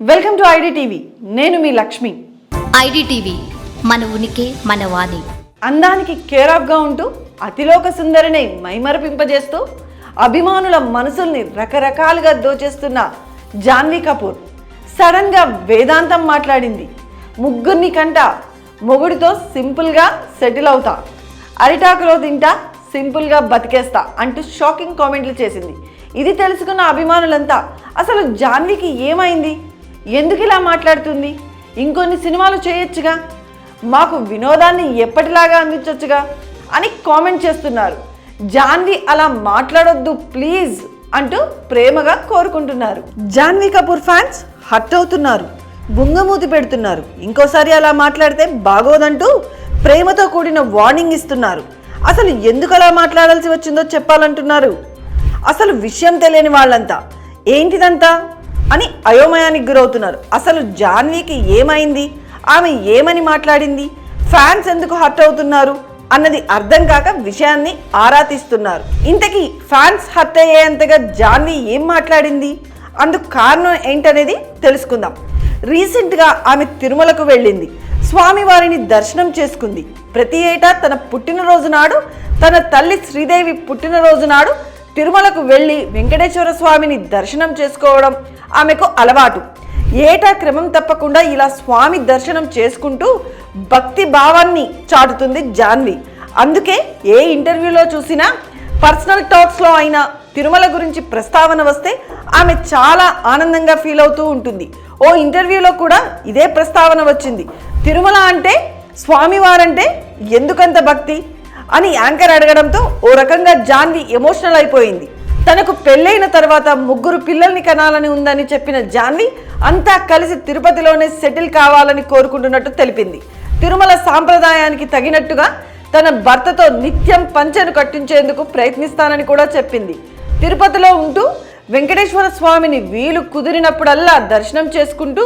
Welcome to ID TV నేను మీ Lakshmi. IDTV మన ఉనికి మన వాణి. అందానికి కేర్ ఆఫ్గా ఉంటూ అతిలోక సుందరిని మైమరపింపజేస్తూ అభిమానుల మనసుల్ని రకరకాలుగా దోచేస్తున్న జాన్వీ కపూర్. సడన్గా వేదాంతం మాట్లాడింది. ముగ్గురిని కంట మొగుడితో సింపుల్గా సెటిల్ అవుతా. అరిటాకులో తింటా సింపుల్గా బతికేస్తా అంటూ షాకింగ్ కామెంట్లు చేసింది. ఇది తెలుసుకున్న అభిమానులంతా అసలు జాన్వీకి ఏమైంది? ఎందుకు ఇలా మాట్లాడుతుంది? ఇంకొన్ని సినిమాలు చేయొచ్చుగా? మాకు వినోదాన్ని ఎప్పటిలాగా అందించొచ్చుగా? అని కామెంట్ చేస్తున్నారు. జాన్వి అలా మాట్లాడొద్దు ప్లీజ్ అంటూ ప్రేమగా కోరుకుంటున్నారు. జాన్వీ కపూర్ ఫ్యాన్స్ హర్ట్ అవుతున్నారు బుంగమూతి పెడుతున్నారు. ఇంకోసారి అలా మాట్లాడితే బాగోదంటూ ప్రేమతో కూడిన వార్నింగ్ ఇస్తున్నారు. అసలు ఎందుకు అలా మాట్లాడాల్సి వచ్చిందో చెప్పాలంటున్నారు. అసలు విషయం తెలియని వాళ్ళంతా ఏంటిదంతా? అని అయోమయానికి గురవుతున్నారు. అసలు జాన్వీకి ఏమైంది? ఆమె ఏమని మాట్లాడింది? ఫ్యాన్స్ ఎందుకు హర్ట్ అవుతున్నారు? అన్నది అర్థం కాక విషయాన్ని ఆరా తీస్తున్నారు. ఇంతకీ ఫ్యాన్స్ హర్ట్ అయ్యేంతగా జాన్వీ ఏం మాట్లాడింది? అందుకు కారణం ఏంటనేది తెలుసుకుందాం. రీసెంట్గా ఆమె తిరుమలకు వెళ్ళింది. స్వామివారిని దర్శనం చేసుకుంది. ప్రతి ఏటా తన పుట్టినరోజు నాడు తన తల్లి శ్రీదేవి పుట్టినరోజు నాడు తిరుమలకు వెళ్ళి వెంకటేశ్వర స్వామిని దర్శనం చేసుకోవడం ఆమెకు అలవాటు. ఏటా క్రమం తప్పకుండా ఇలా స్వామి దర్శనం చేసుకుంటూ భక్తి భావాన్ని చాటుతుంది జాన్వి. అందుకే ఏ ఇంటర్వ్యూలో చూసినా పర్సనల్ టాక్స్లో అయినా తిరుమల గురించి ప్రస్తావన వస్తే ఆమె చాలా ఆనందంగా ఫీల్ అవుతూ ఉంటుంది. ఓ ఇంటర్వ్యూలో కూడా ఇదే ప్రస్తావన వచ్చింది. తిరుమల అంటే స్వామివారంటే ఎందుకంత భక్తి? అని యాంకర్ అడగడంతో ఓ రకంగా జాన్వి ఎమోషనల్ అయిపోయింది. తనకు పెళ్ళైన తర్వాత ముగ్గురు పిల్లల్ని కనాలని ఉందని చెప్పిన జాన్వి అంతా కలిసి తిరుపతిలోనే సెటిల్ కావాలని కోరుకుంటున్నట్టు తెలిపింది. తిరుమల సాంప్రదాయానికి తగినట్టుగా తన భర్తతో నిత్యం పంచెను కట్టించేందుకు ప్రయత్నిస్తానని కూడా చెప్పింది. తిరుపతిలో ఉంటూ వెంకటేశ్వర స్వామిని వీలు కుదిరినప్పుడల్లా దర్శనం చేసుకుంటూ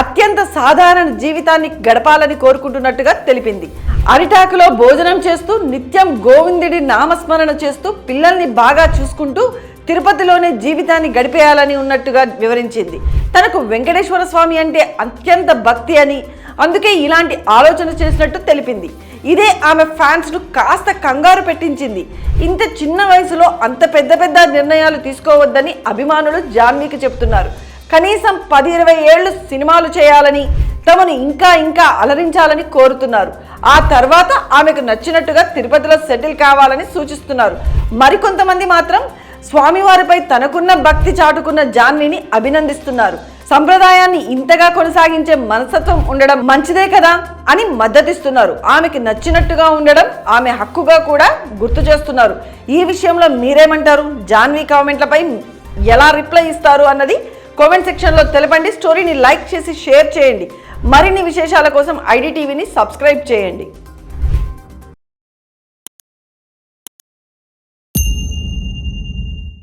అత్యంత సాధారణ జీవితాన్ని గడపాలని కోరుకుంటున్నట్టుగా తెలిపింది. అరిటాకులో భోజనం చేస్తూ నిత్యం గోవిందుడి నామస్మరణ చేస్తూ పిల్లల్ని బాగా చూసుకుంటూ తిరుపతిలోనే జీవితాన్ని గడిపేయాలని ఉన్నట్టుగా వివరించింది. తనకు వెంకటేశ్వర స్వామి అంటే అత్యంత భక్తి అని అందుకే ఇలాంటి ఆలోచన చేసినట్టు తెలిపింది. ఇదే ఆమె ఫ్యాన్స్ను కాస్త కంగారు పెట్టించింది. ఇంత చిన్న వయసులో అంత పెద్ద పెద్ద నిర్ణయాలు తీసుకోవద్దని అభిమానులు జాన్వీకి చెప్తున్నారు. కనీసం పది ఇరవై ఏళ్ళు సినిమాలు చేయాలని తమను ఇంకా ఇంకా అలరించాలని కోరుతున్నారు. ఆ తర్వాత ఆమెకు నచ్చినట్టుగా తిరుపతిలో సెటిల్ కావాలని సూచిస్తున్నారు. మరికొంతమంది మాత్రం స్వామివారిపై తనకున్న భక్తి చాటుకున్న జాన్విని అభినందిస్తున్నారు. సంప్రదాయాన్ని ఇంతగా కొనసాగించే మనస్తత్వం ఉండడం మంచిదే కదా అని మద్దతిస్తున్నారు. ఆమెకి నచ్చినట్టుగా ఉండడం ఆమె హక్కుగా కూడా గుర్తు చేస్తున్నారు. ఈ విషయంలో మీరేమంటారు? జాన్వి కామెంట్లపై ఎలా రిప్లై ఇస్తారు అన్నది కామెంట్ సెక్షన్లో తెలపండి. స్టోరీని లైక్ చేసి షేర్ చేయండి. మరిన్ని విశేషాల కోసం ఐడి టీవీని సబ్స్క్రైబ్ చేయండి.